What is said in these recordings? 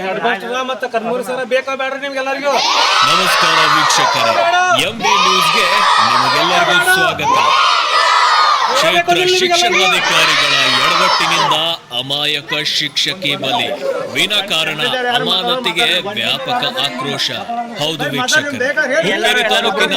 Head master ಮತ್ತೆ ಕರ್ಮೂರಿ ಸರ ಬೇಕಾ ಬೇಡ್ರಿ ನಿಮ್ಗೆಲ್ಲರಿಗೂ ನಮಸ್ಕಾರ ವೀಕ್ಷಕರೇ ಎಂಬಿ ನ್ಯೂಸ್ಗೆ ನಿಮಗೆಲ್ಲರಿಗೂ ಸ್ವಾಗತ. ಕ್ಷೇತ್ರ ಶಿಕ್ಷಣಾಧಿಕಾರಿಗಳ ಎಡವಟ್ಟಿನಿಂದ ಅಮಾಯಕ ಶಿಕ್ಷಕಿ ಬಲಿ. ವಿನಾಕಾರಣ ಅಮಾನತಿಗೆ ವ್ಯಾಪಕ ಆಕ್ರೋಶ. ಹೌದು ವೀಕ್ಷಕರೇ. ಹುಕ್ಕೇರಿ ತಾಲೂಕಿನ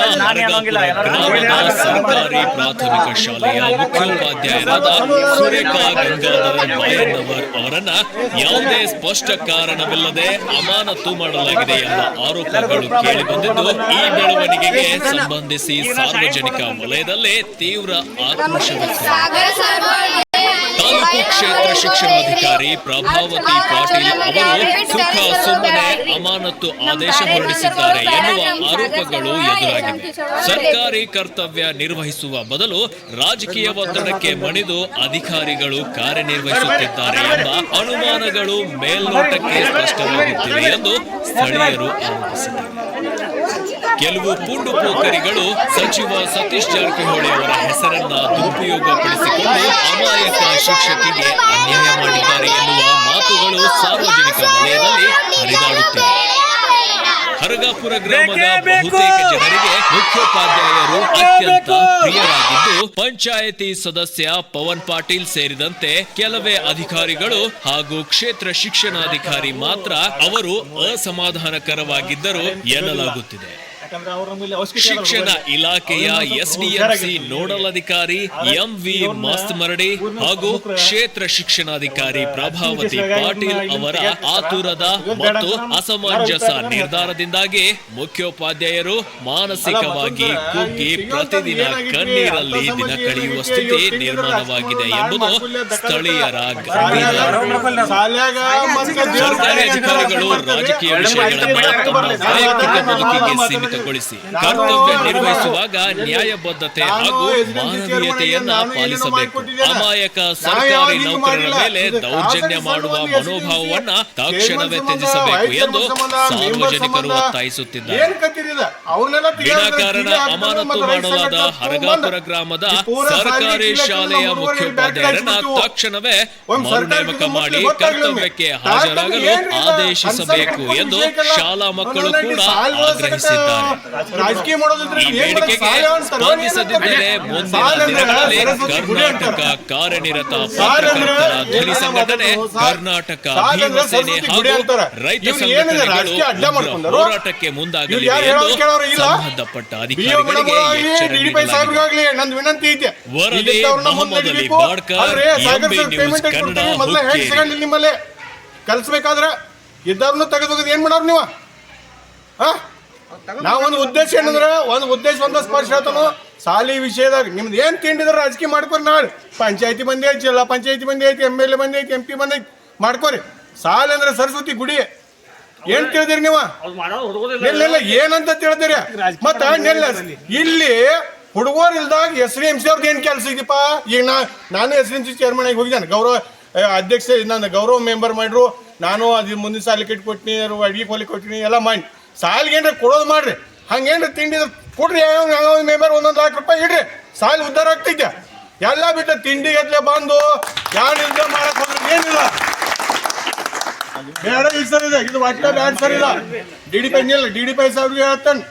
ಗ್ರಾಮದ ಸರ್ಕಾರಿ ಪ್ರಾಥಮಿಕ ಶಾಲೆಯ ಮುಖ್ಯೋಪಾಧ್ಯಾಯರಾದ ಸುರೇಖಾ ಗಂಗಾಧರ ಮಾಯಣ್ಣವರ್ ಅವರನ್ನ ಯಾವುದೇ ಸ್ಪಷ್ಟ ಕಾರಣವಿಲ್ಲದೆ ಅಮಾನತು ಮಾಡಲಾಗಿದೆ ಎಂಬ ಆರೋಪಗಳು ಕೇಳಿಬಂದಿದ್ದು ಈ ಬೆಳವಣಿಗೆಗೆ ಸಂಬಂಧಿಸಿ ಸಾರ್ವಜನಿಕ ವಲಯದಲ್ಲೇ ತೀವ್ರ ಆಕ್ರೋಶ ವ್ಯಕ್ತವಾಗಿದೆ. ಕ್ಷೇತ್ರ ಶಿಕ್ಷಣಾಧಿಕಾರಿ ಪ್ರಭಾವತಿ ಪಾಟೀಲ್ ಅವರು ಸುಖ ಸುಮ್ಮನೆ ಅಮಾನತು ಆದೇಶ ಹೊರಡಿಸಿದ್ದಾರೆ ಎನ್ನುವ ಆರೋಪಗಳು ಎದುರಾಗಿವೆ. ಸರ್ಕಾರಿ ಕರ್ತವ್ಯ ನಿರ್ವಹಿಸುವ ಬದಲು ರಾಜಕೀಯ ಒತ್ತಡಕ್ಕೆ ಮಣಿದು ಅಧಿಕಾರಿಗಳು ಕಾರ್ಯನಿರ್ವಹಿಸುತ್ತಿದ್ದಾರೆ ಎಂಬ ಅನುಮಾನಗಳು ಮೇಲ್ನೋಟಕ್ಕೆ ಸ್ಪಷ್ಟವಾಗುತ್ತಿವೆ ಎಂದು ಸ್ಥಳೀಯರು ಆರೋಪಿಸಿದ್ದಾರೆ. ಕೆಲವು ಪುಂಡು ಪೋಖರಿಗಳು ಸಚಿವ ಸತೀಶ್ ಜಾರಕಿಹೊಳಿ ಅವರ ಹೆಸರನ್ನ ದುರುಪಯೋಗಪಡಿಸಿಕೊಂಡು ಅಮಾಯಕ ಶಿಕ್ಷಕಿಗೆ ಅನ್ಯಾಯ ಮಾಡಿದ್ದಾರೆ ಎನ್ನುವ ಮಾತುಗಳು ಸಾರ್ವಜನಿಕ ವಲಯದಲ್ಲಿ ಹರಿದಾಡುತ್ತಿವೆ. ಹರಗಾಪುರ ಗ್ರಾಮದ ಬಹುತೇಕ ಜನರಿಗೆ ಮುಖ್ಯೋಪಾಧ್ಯಾಯರು ಅತ್ಯಂತ ಪ್ರಿಯರಾಗಿದ್ದು, ಪಂಚಾಯತಿ ಸದಸ್ಯ ಪವನ್ ಪಾಟೀಲ್ ಸೇರಿದಂತೆ ಕೆಲವೇ ಅಧಿಕಾರಿಗಳು ಹಾಗೂ ಕ್ಷೇತ್ರ ಶಿಕ್ಷಣಾಧಿಕಾರಿ ಮಾತ್ರ ಅವರು ಅಸಮಾಧಾನಕರವಾಗಿದ್ದರು ಎನ್ನಲಾಗುತ್ತಿದೆ. ಯಾಕಂದ್ರೆ ಇಲಾಖೆಯ ಎಸ್. ಶಿಕ್ಷಣ ಇಲಾಖೆಯ ಎಸ್ಡಿಎಂಸಿ ನೋಡಲ್ ಅಧಿಕಾರಿ ಎಂವಿ ಮರಡಿ ಹಾಗೂ ಕ್ಷೇತ್ರ ಶಿಕ್ಷಣಾಧಿಕಾರಿ ಪ್ರಭಾವತಿ ಪಾಟೀಲ್ ಅವರ ಆತುರದ ಮತ್ತು ಅಸಮಂಜಸ ನಿರ್ಧಾರದಿಂದಾಗಿ ಮುಖ್ಯೋಪಾಧ್ಯಾಯರು ಮಾನಸಿಕವಾಗಿ ಕುಗ್ಗಿ ಪ್ರತಿದಿನ ಕಣ್ಣೀರಲ್ಲಿ ದಿನ ಕಳೆಯುವ ಸ್ಥಿತಿ ನಿರ್ಮಾಣವಾಗಿದೆ ಎಂಬುದು ಸ್ಥಳೀಯರ ಸರ್ಕಾರಿ ಅಧಿಕಾರಿಗಳು ರಾಜಕೀಯ ವಿಷಯಗಳ ತಮ್ಮ ವೈಯಕ್ತಿಕ ಬದುಕಿಗೆ ಸೀಮಿತಗೊಳಿಸಿ ಕರ್ತವ್ಯ ನಿರ್ವಹಿಸುವಾಗ ನ್ಯಾಯಬದ್ಧತೆ ಹಾಗೂ ಮಾನವೀಯತೆಯನ್ನ ಪಾಲಿಸಬೇಕು. ಅಮಾಯಕ ಸರ್ಕಾರಿ ನೌಕರರ ಮೇಲೆ ದೌರ್ಜನ್ಯ ಮಾಡುವ ಮನೋಭಾವವನ್ನ ತಕ್ಷಣವೇ ತ್ಯಜಿಸಬೇಕು ಎಂದು ಸಾರ್ವಜನಿಕರು ಒತ್ತಾಯಿಸುತ್ತಿದ್ದಾರೆ. ವಿನಾಕಾರಣ ಅಮಾನತು ಮಾಡಲಾದ ಹರಗಾಪುರ ಗ್ರಾಮದ ಸರ್ಕಾರಿ ಶಾಲೆಯ ಮುಖ್ಯೋಪಾಧ್ಯಾಯರನ್ನ ತಕ್ಷಣವೇ ಮರು ನೇಮಕ ಮಾಡಿ ಕರ್ತವ್ಯಕ್ಕೆ ಹಾಜರಾಗಲು ಆದೇಶಿಸಬೇಕು ಎಂದು ಶಾಲಾ ಮಕ್ಕಳು ಕೂಡ ಆಗ್ರಹಿಸಿದ್ದಾರೆ. ರಾಜಕೀಯ ಮಾಡೋದಿದ್ರೆ ಕರ್ನಾಟಕ ಕಾರ್ಯನಿರತ ಪತ್ರಕರ್ತರ ಧ್ವನಿ ಸಂಘಟನೆ ಕರ್ನಾಟಕ ಹಾಗೂ ರೈತ ಸಂಘಟನೆಗಳು ಹೋರಾಟಕ್ಕೆ ಸಂಬಂಧಪಟ್ಟ ಅಧಿಕಾರಿಗಳಿಗೆ ನಂದು ವಿನಂತಿ ಐತೆ ವರದಿ Mohammad Ali. Badkar, MB news Kannada, Hukkeri. ನಿಮ್ಮಲ್ಲೇ. ಕಲ್ಸ್ಬೇಕಾದ್ರೆ ಇದ್ದವ್ರನ್ನ ತೆಗೆದೋಗೋದು ಏನ್ ಮಾಡೋರು ನೀವು? ಹಾ? ನಾವೊಂದು ಉದ್ದೇಶ ಏನಂದ್ರೆ ಒಂದು ಉದ್ದೇಶ ಒಂದ ಸ್ಪರ್ಶ ಹೇಳ್ತಾನು ಸಾಲಿ ವಿಷಯದಾಗ ನಿಮ್ದು ಏನ್ ತಿಂಡಿದ್ರೆ ರಾಜಕೀಯ ಮಾಡ್ಕೊರಿ ನಾಳೆ. ಪಂಚಾಯತಿ ಮಂದಿ ಐತಿ ಜಿಲ್ಲಾ ಪಂಚಾಯತಿ ಮಂದಿ ಐತಿ ಎಂ ಎಲ್ ಎ ಮಂದಿ ಐತಿ ಎಂ ಪಿ ಮಂದಿ ಐತಿ. ಮಾಡ್ಕೋರಿ. ಸಾಲಿ ಅಂದ್ರೆ ಸರಸ್ವತಿ ಗುಡಿ. ಏನ್ ತಿಳಿದಿರಿ ನೀವು? ಇಲ್ಲ ಏನಂತ ತಿಳಿದಿರಿ? ಮತ್ತ ನೆಲ್ಲ ಇಲ್ಲಿ ಹುಡುಗರು ಇಲ್ದಾಗ ಎಸ್ ಡಿ ಎಂ ಸಿ ಅವ್ರದ್ದು ಏನ್ ಕೆಲಸ ಇದೀಪ ಈಗ ನಾ ನಾನು S D M C chairman ಆಗಿ ಹೋಗಿದ್ದಾನೆ. ಗೌರವ ಅಧ್ಯಕ್ಷ ನನ್ನ ಗೌರವ ಮೆಂಬರ್ ಮಾಡ್ರು ನಾನು ಅದು ಮುಂದಿನ ಸಾಲಿ ಕಟ್ಟಿ ಕೊಟ್ಟಿನಿ ಅಡಿಗೆ ಕೊಲಿ ಕೊಟ್ಟಿನಿ ಎಲ್ಲ ಮಾಡಿ. ಸಾಲಿಗೆ ಏನ್ರಿ ಕೊಡೋದು ಮಾಡ್ರಿ. ಹಂಗೇನ್ರಿ ತಿಂಡಿ ಕೊಡ್ರಿ ಯಾವ ಮೆಂಬರ್ ಒಂದೊಂದು ಲಾಖ ರೂಪಾಯಿ ಇಡ್ರಿ. ಸಾಲ್ ಉದ್ಧಾರ ಆಗ್ತೈತೆ. ಎಲ್ಲ ಬಿಟ್ಟು ತಿಂಡಿ ಗಟ್ಲೆ ಬಂದು ಯಾರು ನಿರ್ಧಾರ ಮಾಡಕ್ ಏನಿಲ್ಲ. ಬೇಡ ಇದು ಸರ್ ಇದೆ, ಇದು ಒಟ್ಟ ಬ್ಯಾಡ ಸರ್ ಇಲ್ಲ ಡಿ ಡಿ ಪೈ ನಿಲ್ಲ ಡಿ ಡಿ ಪೈ ಸಾಹೇಬ್ರಿಗೆ ಹೇಳ್ತಾನೆ.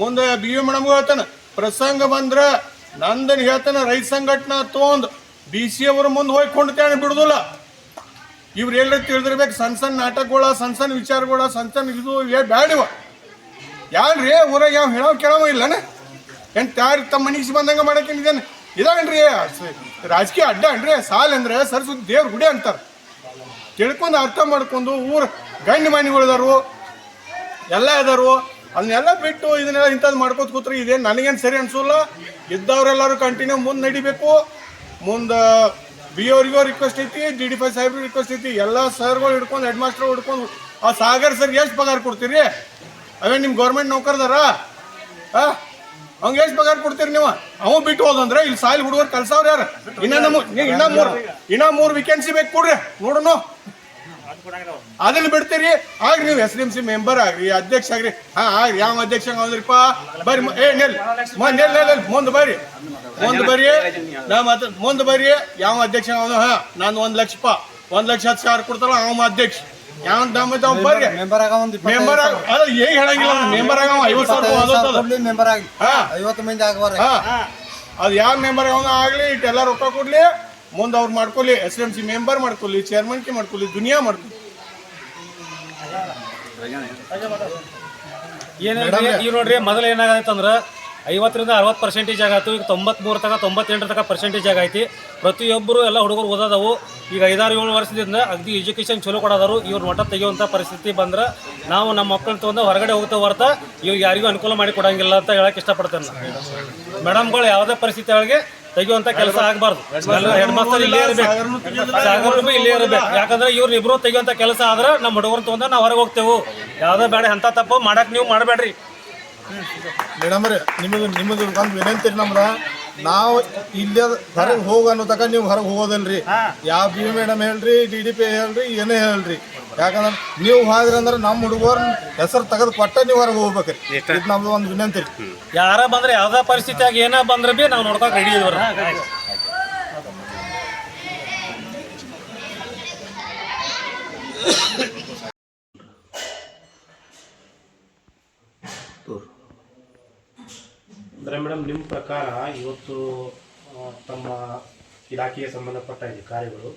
ಮುಂದೆ ಬಿ ಎ ಮೇಡಮ್ಗೂ ಹೇಳ್ತಾನೆ. ಪ್ರಸಂಗ ಬಂದ್ರ ನಂದನ್ ಹೇಳ್ತಾನೆ, ರೈತ ಸಂಘಟನಾ ತೊಗೊಂಡು ಬಿ ಸಿ ಅವರು ಮುಂದೆ ಹೋಗಿ ಕೊಂಡ್ತೇನೆ ಬಿಡುದಿಲ್ಲ. ಇವ್ರು ಎಲ್ಲರೂ ತಿಳಿದಿರ್ಬೇಕು, ಸಣ್ಣ ಸಣ್ಣ ನಾಟಕಗಳ, ಸಣ್ಣ ಸಣ್ಣ ವಿಚಾರಗಳ, ಸಣ್ಣ ಸಣ್ಣ ಇದು ಬ್ಯಾಡಿವ ಯಾನ್ರಿ, ಊರಾಗ ಯಾವ ಹೇಳೋ ಕೇಳವ ಇಲ್ಲನ? ಎಂತ ಯಾರು ತಮ್ಮ ಮನಿಗೆ ಬಂದಂಗ ಇದೇನು ರೀ ರಾಜಕೀಯ ಅಡ್ಡ ಅನ್ರಿ, ಸಾಲ ಅಂದ್ರೆ ಸರಸ್ವತಿ ದೇವ್ರ ಗುಡಿ ಅಂತಾರೆ. ತಿಳ್ಕೊಂಡು ಅರ್ಥ ಮಾಡ್ಕೊಂಡು ಊರು ಗಂಡು ಮನೆಗಳಿದಾರು ಎಲ್ಲ ಇದಾರು ಅದನ್ನೆಲ್ಲ ಬಿಟ್ಟು ಇದನ್ನೆಲ್ಲ ಇಂಥದ್ದು ಮಾಡ್ಕೋತ ಕೂತ್ರಿ ಇದೇನು ನನಗೇನು ಸರಿ ಅನ್ಸೋಲ್ಲ? ಇದ್ದವರೆಲ್ಲರೂ ಕಂಟಿನ್ಯೂ ಮುಂದೆ ನಡಿಬೇಕು. ಮುಂದೆ ಬಿ ಅವ್ರಿಗೂ ರಿಕ್ವೆಸ್ಟ್ ಐತಿ ಡಿ ಡಿ ಫೈ ಸಾಹೇಬ್ರಿಗೆ ರಿಕ್ವೆಸ್ಟ್ ಐತಿ, ಎಲ್ಲ ಸರ್ಗಳು ಹಿಡ್ಕೊಂಡು ಹೆಡ್ ಮಾಸ್ಟರ್ ಹಿಡ್ಕೊಂಡು, ಆ ಸಾಗರ್ ಸರ್ ಎಷ್ಟು ಪಗಾರ ಕೊಡ್ತೀರಿ? ಅವೇ ನಿಮ್ಮ ಗೌರ್ಮೆಂಟ್ ನೌಕರದಾರ? ಹಾಂ? ಅವ್ಗೆ ಎಷ್ಟು ಪಗಾರ ಕೊಡ್ತೀರಿ ನೀವು? ಅವ ಬಿಟ್ಟು ಹೋದಂದ್ರೆ ಇಲ್ಲಿ ಸಾಯಿಲ್ ಹುಡುಗರು ಕಲ್ಸವ್ರ ಯಾರು? ಇನ್ನ ನಮ್ಮ ಇನ್ನ ಮೂರು ಇನ್ನ ಮೂರು ವೇಕೆನ್ಸಿ ಬೇಕು ಕೊಡ್ರಿ, ನೋಡೋಣ. ಅದನ್ನ ಬಿಡ್ತೀರಿ. ಆಗ್ರಿ ನೀವು ಎಸ್ ಡಿ ಸಿ ಮೆಂಬರ್ ಆಗ್ರಿ, ಅಧ್ಯಕ್ಷ ಆಗ್ರಿ. ಹಾ, ಆಗ್ರಿ. ಯಾವ ಅಧ್ಯಕ್ಷ ಹೌದ್ರಿಪ್ಪ? ಬರ್ರಿ ಏ, ನೆಲ್. ನೆಲ್ ಮುಂದ್ ಬರ್ರಿ. ಮುಂದ್ ಬರ್ರಿ. ನಾ ಮತ್ತ ಮುಂದ್ ಬರ್ರಿ. ಯಾವ ಅಧ್ಯಕ್ಷ ಹಾ, ನಾನು ಒಂದ್ ಲಕ್ಷ ಪಾ ಒಂದ್ ಲಕ್ಷ ಹತ್ತು ಸಾವಿರ ಕೊಡ್ತಾರ ಅವ ಅಧ್ಯಕ್ಷ. ಯಾವ ದಮ್ ಇದ್ದಾವ ಮೆಂಬರ್ ಆಗ ಒಂದು ಮೆಂಬರ್ ಆಗ ಅಲ್ಲ ಏನ್ ಹೇಳಂಗಿಲ್ಲ ಮೆಂಬರ್ ಆಗ ಐವತ್ತು ಸಾವಿರ ಕೊಡ್ಲಿ ಮೆಂಬರ್ ಆಗಿ. ಹಾ. ಐವತ್ತು ಮಂದಿ ಆಗಬಾರ್ರಿ ಹಾ. ಅದು ಯಾವ ಮೆಂಬರ್ ಅವನ ಆಗ್ಲಿ ಇಟ್ಟೆಲ್ಲ ರೊಕ್ಕ ಕೊಡ್ಲಿ. ಮುಂದೆ ಅವ್ರು ಮಾಡ್ಕೊಳ್ಳಿ ಎಸ್ ಎಂ ಸಿ ಮೆಂಬರ್ ಮಾಡ್ಕೊಳ್ಳಿ ಕಿ ಮಾಡ್ಕೊಳ್ಳಿ ದುನಿಯಾ ಮಾಡ್ಕೊಳ್ಳಿ ಏನ್ ಈಗ ನೋಡ್ರಿ ಮೊದಲು ಏನಾಗತ್ತಂದ್ರ ಅಂದ್ರೆ ಐವತ್ತರಿಂದ ಅರವತ್ತು ಪರ್ಸೆಂಟೇಜ್ ಆಗತ್ತು ಈಗ ತೊಂಬತ್ಮೂರು ತನಕ ತೊಂಬತ್ತೆಂಟು ತನಕ ಪರ್ಸೆಂಟೇಜ್ ಆಗೈತಿ ಪ್ರತಿಯೊಬ್ಬರು ಎಲ್ಲ ಹುಡುಗರು ಓದೋದವು. ಈಗ ಐದಾರು ಏಳು ವರ್ಷದಿಂದ ಅಗ್ದಿ ಎಜುಕೇಷನ್ ಚಲೋ ಕೊಡೋದಾರು ಇವ್ರ ಮಠ ತೆಗೆಯುವಂಥ ಪರಿಸ್ಥಿತಿ ಬಂದ್ರೆ ನಾವು ನಮ್ಮ ಮಕ್ಕಳನ್ನ ತೊಗೊಂಡು ಹೊರಗಡೆ ಹೋಗ್ತಾ ಹೊರತ ಇವ್ರು ಯಾರಿಗೂ ಅನುಕೂಲ ಮಾಡಿ ಕೊಡಂಗಿಲ್ಲ ಅಂತ ಹೇಳಕ್ಕೆ ಇಷ್ಟಪಡ್ತೇನೆ ಮೇಡಮ್ಗಳು ಯಾವುದೇ ಪರಿಸ್ಥಿತಿ ಒಳಗೆ ತೆಗೆಯುವಂಥ ಕೆಲಸ ಆಗಬಾರ್ದು. ಮಾಸ್ತರ್ ಇಲ್ಲೇ ಇರಬೇಕು. ಇಲ್ಲೇ ಇರಬೇಕು. ಯಾಕಂದ್ರೆ ಇವ್ರು ಇಬ್ಬರು ತೆಗೆಯುವಂಥ ಕೆಲಸ ಆದ್ರೆ ನಮ್ಮ ಹುಡುಗರು ತೊಗೊಂಡು ನಾವು ಹೊರಗೆ ಹೋಗ್ತೇವೆ. ಯಾವುದೇ ಬೇಡ ಅಂತ ತಪ್ಪು ಮಾಡಕ್ಕೆ ನೀವು ಮಾಡಬೇಡ್ರಿ. ಮೇಡಮ್ ರೀ ನಿಮಗೆ ನಿಮಗೆ ಒಂದು ವಿನಂತಿ ರೀ ನಮ್ದ. ನಾವು ಇಲ್ಲ ಹೊರಗೆ ಹೋಗ ಅನ್ನೋ ತಕ ನೀವು ಹೊರಗೆ ಹೋಗೋದಲ್ರಿ. ಯಾವ ಬಿ ಮೇಡಮ್ ಹೇಳ್ರಿ ಡಿ ಡಿ ಪಿ ಹೇಳ್ರಿ ಏನೇ ಹೇಳ್ರಿ. ಯಾಕಂದ್ರೆ ನೀವು ಹೋದ್ರಿ ಅಂದ್ರೆ ನಮ್ಮ ಹುಡುಗರ ಹೆಸರು ತೆಗೆದು ಕೊಟ್ಟ ನೀವು ಹೊರಗೆ ಹೋಗ್ಬೇಕ್ರಿ. ಇದು ನಮ್ದು ಒಂದು ವಿನಂತಿ. ರೀ ಯಾರ ಬಂದ್ರೆ ಯಾವ್ದೇ ಪರಿಸ್ಥಿತಿಯಾಗ ಏನ ಬಂದ್ರೆ ಬಿ ನಾವು ನೋಡ್ಕೊಕ್ ರೆಡಿ ಇದೀವ್ರ ಅಂದರೆ ಮೇಡಮ್ ನಿಮ್ಮ ಪ್ರಕಾರ ಇವತ್ತು ತಮ್ಮ ಇಲಾಖೆಗೆ ಸಂಬಂಧಪಟ್ಟ ಅಧಿಕಾರಿಗಳು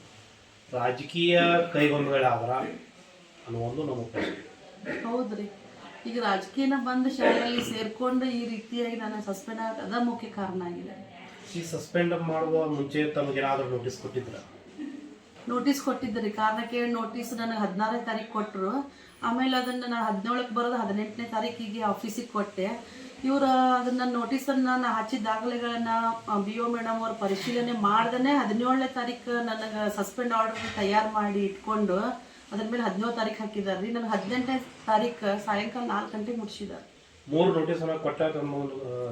ರಾಜಕೀಯ ಕೈಗೊಂಬೆಗಳಾದ್ರ ಅನ್ನೋ ಒಂದು ನಮ್ಮ ಪ್ರಶ್ನೆ. ಹೌದ್ರಿ. ಈಗ ರಾಜಕೀಯನ ಬಂದು ಶಾಲೆಯಲ್ಲಿ ಸೇರ್ಕೊಂಡು ಈ ರೀತಿಯಾಗಿ ನಾನು ಸಸ್ಪೆಂಡ್ ಆಗ ಅದ ಮುಖ್ಯ ಕಾರಣ ಆಗಿದೆ. ಈ ಸಸ್ಪೆಂಡ್ ಮಾಡುವ ಮುಂಚೆ ತಮಗೇನಾದರೂ ನೋಟಿಸ್ ಕೊಟ್ಟಿದ್ರ? ನೋಟಿಸ್ ಕೊಟ್ಟಿದ್ರಿ. ಕಾರಣ ಕೇಳಿ ನೋಟಿಸ್ ನನಗೆ ಹದಿನಾರನೇ ತಾರೀಕು ಕೊಟ್ಟರು ಆಮೇಲೆ ಅದನ್ನು ನಾನು ಹದಿನೇಳಕ್ಕೆ ಬರೋದು ಹದಿನೆಂಟನೇ ತಾರೀಕಿಗೆ ಆಫೀಸಿಗೆ ಕೊಟ್ಟೆ. ಇವರು ನೋಟಿಸ್ ನೋಟಿಸನ್ನು ನಾನು ಹಚ್ಚಿದ ದಾಖಲೆಗಳನ್ನ ಬಿ ಓ ಮೇಡಮ್ ಅವ್ರ ಪರಿಶೀಲನೆ ಮಾಡ್ದೇ ಹದಿನೇಳನೇ ತಾರೀಕು ನನಗೆ ಸಸ್ಪೆಂಡ್ ಆರ್ಡರ್ ತಯಾರು ಮಾಡಿ ಇಟ್ಕೊಂಡು ಅದ್ರ ಮೇಲೆ ಹದಿನೇಳು ತಾರೀಕು ಹಾಕಿದಾರ ರೀ. ನನಗೆ ಹದಿನೆಂಟನೇ ತಾರೀಕು ಸಾಯಂಕಾಲ ನಾಲ್ಕು ಗಂಟೆಗೆ ಮುಗಿಸಿದ್ದಾರೆ ಮೂರು ನೋಟಿಸ್ ಕೊಟ್ಟ ತಮ್ಮ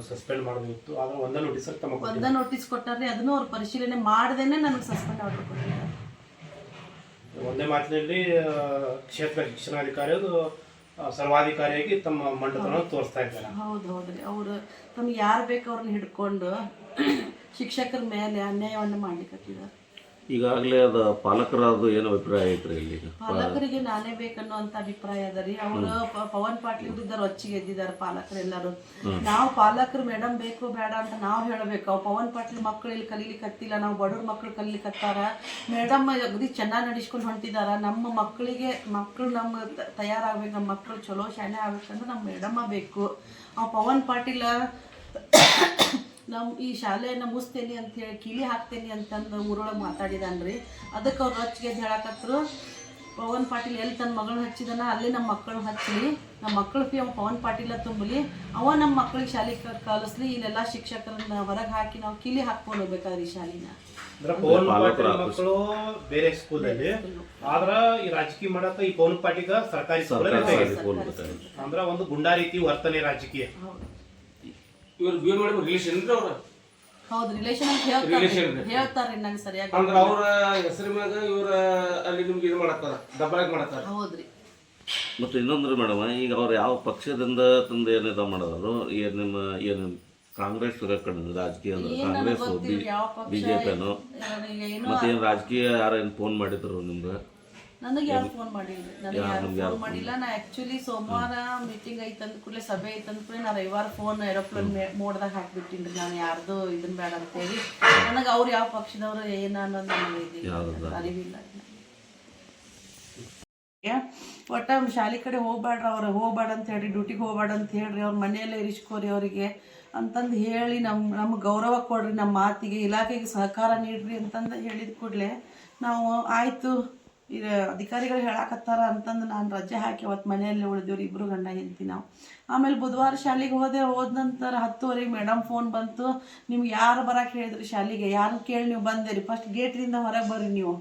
ಸಸ್ಪೆಂಡ್ ಮಾಡೋದಿತ್ತು. ಆದ್ರೆ ಒಂದೇ ನೋಟಿಸ್ ತಮ್ಮ ಒಂದ ನೋಟಿಸ್ ಕೊಟ್ಟಾರ್ರಿ ಅದನ್ನು ಅವ್ರು ಪರಿಶೀಲನೆ ಮಾಡ್ದೇನೆ ನನಗೆ ಸಸ್ಪೆಂಡ್ ಆರ್ಡರ್ ಕೊಟ್ಟಿದ್ದಾರೆ ಒಂದೇ ಮಾತಿನಲ್ಲಿ ಕ್ಷೇತ್ರ ಶಿಕ್ಷಣಾಧಿಕಾರಿಗಳು ಆ, ಸರ್ವಾಧಿಕಾರಿಯಾಗಿ ತಮ್ಮ ಮಂಡತನ ತೋರಿಸ್ತಾ ಇದ್ದಾರೆ. ಹೌದು ಹೌದ್ರಿ ಅವರು ತಮ್ಗೆ ಯಾರು ಬೇಕು ಅವ್ರನ್ನ ಹಿಡ್ಕೊಂಡು ಶಿಕ್ಷಕರ ಮೇಲೆ ಅನ್ಯಾಯವನ್ನು ಮಾಡ್ಲಿಕ್ಕೆ ಈಗಾಗಲೇ ಅದ ಪಾಲಕರದು ಏನು ಅಭಿಪ್ರಾಯ ಐತ್ರಿ ಇಲ್ಲಿ? ಪಾಲಕರಿಗೆ ನಾನೇ ಬೇಕನ್ನುವಂತ ಅಭಿಪ್ರಾಯ ಅದ ರೀ. ಅವರು ಪವನ್ ಪಾಟೀಲ್ ಇದ್ದಾರೆ ಒಚ್ಚಿಗೆ ಎದ್ದಿದ್ದಾರೆ ಪಾಲಕರೆಲ್ಲರೂ ನಾವು ಪಾಲಕರು ಮೇಡಮ್ ಬೇಕು ಬೇಡ ಅಂತ ನಾವು ಹೇಳಬೇಕು. ಅವ್ ಪವನ್ ಪಾಟೀಲ್ ಮಕ್ಕಳು ಇಲ್ಲಿ ಕಲೀಲಿಕ್ಕತ್ತಿಲ್ಲ ನಾವು ಬಡವ್ರ ಮಕ್ಕಳು ಕಲೀಲಿಕ್ಕತ್ತಾರ ಮೇಡಮ್ ಅಗದಿ ಚೆನ್ನಾಗಿ ನಡೆಸ್ಕೊಂಡು ಹೊಂಟಿದಾರ. ನಮ್ಮ ಮಕ್ಕಳಿಗೆ ಮಕ್ಕಳು ನಮ್ಮ ತಯಾರಾಗಬೇಕು ತಯಾರಾಗ್ಬೇಕು ನಮ್ಮ ಮಕ್ಕಳು ಚಲೋ ಶಾಲೆ ಆಗ್ಬೇಕಂದ್ರೆ ನಮ್ಮ ಮೇಡಮ್ಮ ಬೇಕು. ಅವ್ ಪವನ್ ಪಾಟೀಲ ನಮ್ಮ ಈ ಶಾಲೆಯನ್ನು ಮುಸ್ತೇನಿ ಅಂತ ಹೇಳಿ ಕಿಲಿ ಹಾಕ್ತೇನಿ ಅಂತಂದು ಊರೊಳಗೆ ಮಾತಾಡಿದಾನ್ರಿ. ಅದಕ್ಕೆ ಅವ್ರು ರೊಚ್ಚಿಗೆ ಹೇಳಕತ್ರು ಪವನ್ ಪಾಟೀಲ್ ಎಲ್ಲಿ ತನ್ನ ಮಗಳು ಹಚ್ಚಿದಾನ ಅಲ್ಲಿ ನಮ್ಮ ಮಕ್ಕಳು ಹಚ್ಚಲಿ ನಮ್ಮ ಮಕ್ಕಳು ಫೀ ಅವ ಪವನ್ ಪಾಟೀಲ ತುಂಬಲಿ ಅವ ನಮ್ಮ ಮಕ್ಕಳಿಗೆ ಶಾಲೆಗೆ ಕಲಿಸ್ಲಿ ಇಲ್ಲೆಲ್ಲ ಶಿಕ್ಷಕರನ್ನ ಹೊರಗೆ ಹಾಕಿ ನಾವು ಕಿಲಿ ಹಾಕ್ಕೊಂಡು ಹೋಗ್ಬೇಕಾದ್ರೆ ಈ ಶಾಲಿನ. ಅಂದ್ರೆ ಪವನ್ ಪಾಟೀಲ್ ಮಕ್ಕಳು ಬೇರೆ ಸ್ಕೂಲಲ್ಲಿ ಆದ್ರ ಈ ರಾಜಕೀಯ ಮಾಡಕ್ಕ ಈ ಪವನ್ ಪಾಟೀಲ್ ಸರ್ಕಾರಿ ಸ್ಕೂಲ್ ಅಂದ್ರ ಒಂದು ಗುಂಡಾ ರೀತಿ ವರ್ತನೆ ರಾಜಕೀಯ. ಇವ್ರು ಬಿ ಮಾಡಿದ್ರು ರಿಲೇಷನ್ ಅಂದ್ರೆ ಅವ್ರ. ಹೌದು ರಿಲೇಷನ್ ಅಂತ ಹೇಳ್ತಾರೆ. ಹೇಳ್ತಾರೆ ನಂಗೆ ಸರಿಯಾಗಿ ಅಂದ್ರೆ ಅವ್ರ ಹೆಸರು ಮ್ಯಾಗ ಇವ್ರ ಅಲ್ಲಿ ನಿಮ್ಗೆ ಇದು ಮಾಡತ್ತಾರ ದಬ್ಬಾಳಿಕೆ ಮಾಡತ್ತಾರ. ಹೌದ್ರಿ. ಮತ್ತು ಇನ್ನೊಂದ್ರಿ ಮೇಡಮ್ ಈಗ ಅವ್ರು ಯಾವ ಪಕ್ಷದಿಂದ ತಂದು ಏನಿದ ಮಾಡೋದು ಏನು ನಿಮ್ಮ ಏನು ಕಾಂಗ್ರೆಸ್ ಕಡೆ ರಾಜಕೀಯ ಅಂದ್ರೆ ಏನ್ ನನಗ್ ಕಾಂಗ್ರೆಸ್ ಗೊತ್ತಿಲ್ಲ ಯಾವ ಪಕ್ಷ ಬಿ ಜೆ ಪಿನೋ ನನಗೆ ಏನೋ ಮತ್ತೆ ಏನು ರಾಜಕೀಯ ಯಾರು ಏನು ಫೋನ್ ಮಾಡಿದ್ರು ನಿಮ್ಗೆ? ನನಗೆ ಯಾರು ಫೋನ್ ಮಾಡಿಲ್ಲ. ನನಗೆ ಯಾರು ಫೋನ್ ಮಾಡಿಲ್ಲ. ನಾ ಆಕ್ಚುಲಿ ಸೋಮವಾರ ಮೀಟಿಂಗ್ ಐತೆ ಅಂದ ಕೂಡಲೇ ಸಭೆ ಐತೆ ಅಂದ ಕೂಡಲೇ ನಾ ರವಿವಾರ ಫೋನ್ ಏರೋಪ್ಲೇನ್ ಮೋಡ್ದಾಗ ಹಾಕ್ಬಿಟ್ಟಿನ್ರಿ ನಾನು ಯಾರ್ದು ಇದನ್ನ ಬೇಡ ಅಂತೇಳಿ. ನನಗೆ ಅವ್ರು ಯಾವ ಪಕ್ಷದವ್ರು ಏನ ಅನ್ನೋದು ನನಗೆ ಅರಿವಿಲ್ಲ. ಒಟ್ಟ ಶಾಲೆ ಕಡೆ ಹೋಗ್ಬೇಡ್ರಿ ಅವ್ರು. ಹೋಗ್ಬೇಡ ಅಂತ ಹೇಳಿ ಡ್ಯೂಟಿಗೆ ಹೋಗ್ಬೇಡ ಅಂತ ಹೇಳ್ರಿ. ಅವ್ರ ಮನೆಯಲ್ಲೇ ಇರಿಸ್ಕೋರಿ ಅವರಿಗೆ ಅಂತಂದು ಹೇಳಿ ನಮ್ಮ ನಮ್ಗೆ ಗೌರವ ಕೊಡ್ರಿ ನಮ್ಮ ಮಾತಿಗೆ ಇಲಾಖೆಗೆ ಸಹಕಾರ ನೀಡ್ರಿ ಅಂತಂದು ಹೇಳಿದ ಕೂಡಲೇ ನಾವು ಆಯಿತು. ಈಗ ಅಧಿಕಾರಿಗಳು ಹೇಳಾಕತ್ತಾರ ಅಂತಂದು ನಾನು ರಜೆ ಹಾಕಿ ಅವತ್ತು ಮನೆಯಲ್ಲಿ ಉಳಿದೇವ್ರಿ ಇಬ್ಬರು ಗಂಡ ಹೆಂಡತಿ ನಾವು. ಆಮೇಲೆ ಬುಧವಾರ ಶಾಲೆಗೆ ಹೋದೆ, ಹೋದ ನಂತರ ಹತ್ತುವರೆಗೆ ಮೇಡಮ್ ಫೋನ್ ಬಂತು, ನಿಮ್ಗೆ ಯಾರು ಬರಕ್ಕೆ ಹೇಳಿದ್ರಿ ಶಾಲೆಗೆ? ಯಾರು ಕೇಳಿ ನೀವು ಬಂದಿರಿ? ಫಸ್ಟ್ ಗೇಟ್ನಿಂದ ಹೊರಗೆ ಬರ್ರಿ ನೀವು.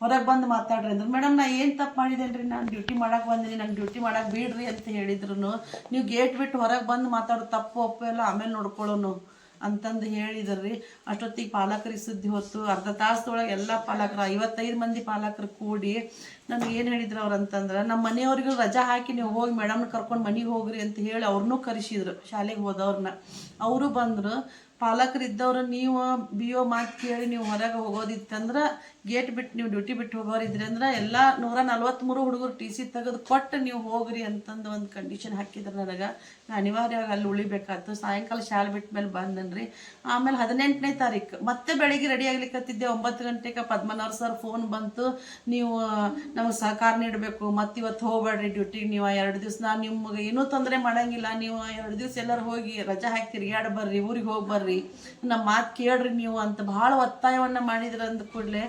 ಹೊರಗೆ ಬಂದು ಮಾತಾಡ್ರಿ ಅಂದ್ರೆ. ಮೇಡಮ್ ನಾ ಏನು ತಪ್ಪು ಮಾಡಿದ್ದೇನೆ ರೀ ನಾನು ಡ್ಯೂಟಿ ಮಾಡಕ್ಕೆ ಬಂದಿನಿ, ನಂಗೆ ಡ್ಯೂಟಿ ಮಾಡಕ್ಕೆ ಬಿಡ್ರಿ ಅಂತ ಹೇಳಿದ್ರು ನೀವು ಗೇಟ್ ಬಿಟ್ಟು ಹೊರಗೆ ಬಂದು ಮಾತಾಡೋ ತಪ್ಪು ಒಪ್ಪು ಎಲ್ಲ ಆಮೇಲೆ ನೋಡ್ಕೊಳ್ಳೋನು ಅಂತಂದು ಹೇಳಿದ್ರಿ. ಅಷ್ಟೊತ್ತಿಗೆ ಪಾಲಕರಿಗೆ ಸುದ್ದಿ ಹೊತ್ತು ಅರ್ಧ ತಾಸದೊಳಗೆ ಎಲ್ಲ ಪಾಲಕರು ಐವತ್ತೈದು ಮಂದಿ ಪಾಲಕರು ಕೂಡಿ ನನಗೆ ಏನು ಹೇಳಿದ್ರು ಅವ್ರು ಅಂತಂದ್ರೆ ನಮ್ಮ ಮನೆಯವ್ರಿಗೂ ರಜಾ ಹಾಕಿ ನೀವು ಹೋಗಿ ಮೇಡಮ್ನ ಕರ್ಕೊಂಡು ಮನೆಗೆ ಹೋಗ್ರಿ ಅಂತ ಹೇಳಿ ಅವ್ರನ್ನೂ ಕರೆಸಿದ್ರು, ಶಾಲೆಗೆ ಹೋದವ್ರನ್ನ ಅವರು ಬಂದರು ಪಾಲಕರಿದ್ದವ್ರು ನೀವು ಬಿ ಒ ಮಾತು ಕೇಳಿ ನೀವು ಹೊರಗೆ ಹೋಗೋದಿತ್ತಂದ್ರೆ, ಗೇಟ್ ಬಿಟ್ಟು ನೀವು ಡ್ಯೂಟಿ ಬಿಟ್ಟು ಹೋಗೋರಿದ್ರಿ ಅಂದ್ರೆ ಎಲ್ಲ ನೂರ ನಲ್ವತ್ತ್ಮೂರು ಹುಡುಗರು ಟಿ ಸಿ ತೆಗೆದು ಕೊಟ್ಟು ನೀವು ಹೋಗ್ರಿ ಅಂತಂದು ಒಂದು ಕಂಡೀಷನ್ ಹಾಕಿದ್ರು ನನಗೆ. ಅನಿವಾರ್ಯವಾಗಿ ಅಲ್ಲಿ ಉಳಿಬೇಕಾಯ್ತು ಸಾಯಂಕಾಲ ಶಾಲೆ ಬಿಟ್ಟ ಮೇಲೆ ಬಂದನ್ರಿ. ಆಮೇಲೆ ಹದಿನೆಂಟನೇ ತಾರೀಕು ಮತ್ತೆ ಬೆಳಿಗ್ಗೆ ರೆಡಿ ಆಗ್ಲಿಕ್ಕತ್ತಿದ್ದೆ ಒಂಬತ್ತು ಗಂಟೆಗೆ ಪದ್ಮನಾಭ ಸರ್ ಫೋನ್ ಬಂತು, ನೀವು ನಮಗೆ ಸಹಕಾರ ನೀಡಬೇಕು. ಮತ್ತೆ ಇವತ್ತು ಹೋಗ್ಬೇಡ್ರಿ ಡ್ಯೂಟಿಗೆ ನೀವು ಎರಡು ದಿವಸ. ನಾನು ನಿಮ್ಗೆ ಏನೂ ತೊಂದರೆ ಮಾಡೋಂಗಿಲ್ಲ. ನೀವು ಎರಡು ದಿವಸ ಎಲ್ಲರೂ ಹೋಗಿ ರಜಾ ಹಾಕಿ ತಿರ್ಗ್ಯಾಡ ಬರ್ರಿ, ಊರಿಗೆ ಹೋಗಿ ಬರ್ರಿ. ನಮ್ಮ ಮಾತು ಕೇಳ್ರಿ ನೀವು ಅಂತ ಭಾಳ ಒತ್ತಾಯವನ್ನು ಮಾಡಿದ್ರೆ ಅಂದ ಕೂಡಲೇ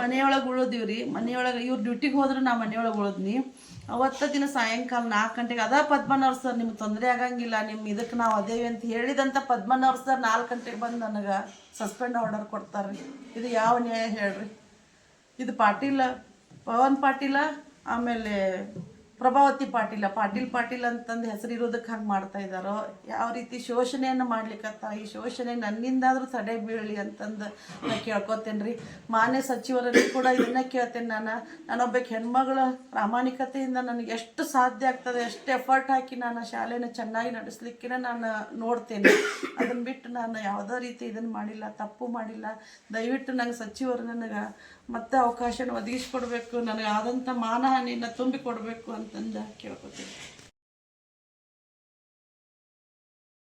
ಮನೆಯೊಳಗೆ ಉಳಿದೀವಿ ರೀ ಮನೆಯೊಳಗೆ ಇವ್ರು ಡ್ಯೂಟಿಗೆ ಹೋದ್ರೆ ನಾ ಮನೆಯೊಳಗೆ ಉಳಿದ್ನಿ. ಅವತ್ತ ದಿನ ಸಾಯಂಕಾಲ ನಾಲ್ಕು ಗಂಟೆಗೆ ಅದ ಪದ್ಮನವ್ರ ಸರ್ ನಿಮ್ಗೆ ತೊಂದರೆ ಆಗಂಗಿಲ್ಲ. ನಿಮ್ಮ ಇದಕ್ಕೆ ನಾವು ಅದೇವಿ ಅಂತ ಹೇಳಿದಂಥ ಪದ್ಮನವ್ರ ಸರ್ ನಾಲ್ಕು ಗಂಟೆಗೆ ಬಂದು ನನಗೆ ಸಸ್ಪೆಂಡ್ ಆರ್ಡರ್ ಕೊಡ್ತಾರೆ ಇದು ಯಾವ ನ್ಯಾಯ ಹೇಳ್ರಿ? ಇದು ಪಾಟೀಲ ಪವನ್ ಪಾಟೀಲ, ಆಮೇಲೆ ಪ್ರಭಾವತಿ ಪಾಟೀಲ, ಪಾಟೀಲ್ ಪಾಟೀಲ್ ಅಂತಂದು ಹೆಸರಿರೋದಕ್ಕೆ ಹಂಗೆ ಮಾಡ್ತಾ ಇದ್ದಾರೋ, ಯಾವ ರೀತಿ ಶೋಷಣೆಯನ್ನು ಮಾಡ್ಲಿಕ್ಕತ್ತ ಈ ಶೋಷಣೆ ನನ್ನಿಂದಾದರೂ ತಡೆ ಬೀಳಲಿ ಅಂತಂದು ನಾ ಕೇಳ್ಕೊತೇನೆ ರೀ ಮಾನ್ಯ ಸಚಿವರಲ್ಲಿ ಕೂಡ ಇದನ್ನ ಕೇಳ್ತೇನೆ ನಾನು. ನಾನೊಬ್ಬ ಹೆಣ್ಮಗಳ ಪ್ರಾಮಾಣಿಕತೆಯಿಂದ ನನಗೆ ಎಷ್ಟು ಸಾಧ್ಯ ಆಗ್ತದೆ, ಎಷ್ಟು ಎಫರ್ಟ್ ಹಾಕಿ ನಾನು ಶಾಲೆನ ಚೆನ್ನಾಗಿ ನಡೆಸಲಿಕ್ಕೆ ನಾನು ನೋಡ್ತೇನೆ. ಅದನ್ನು ಬಿಟ್ಟು ನಾನು ಯಾವುದೋ ರೀತಿ ಇದನ್ನು ಮಾಡಿಲ್ಲ, ತಪ್ಪು ಮಾಡಿಲ್ಲ. ದಯವಿಟ್ಟು ನಂಗೆ ಸಚಿವರು ನನಗೆ ಮತ್ತೆ ಅವಕಾಶನ ಒದಗಿಸ್ಕೊಡ್ಬೇಕು ನನಗೆ ಆದಂಥ ಮಾನಹಾನಿನ ತುಂಬಿಕೊಡ್ಬೇಕು ಅಂತಂದು ಕೇಳ್ಕೊತೀನಿ.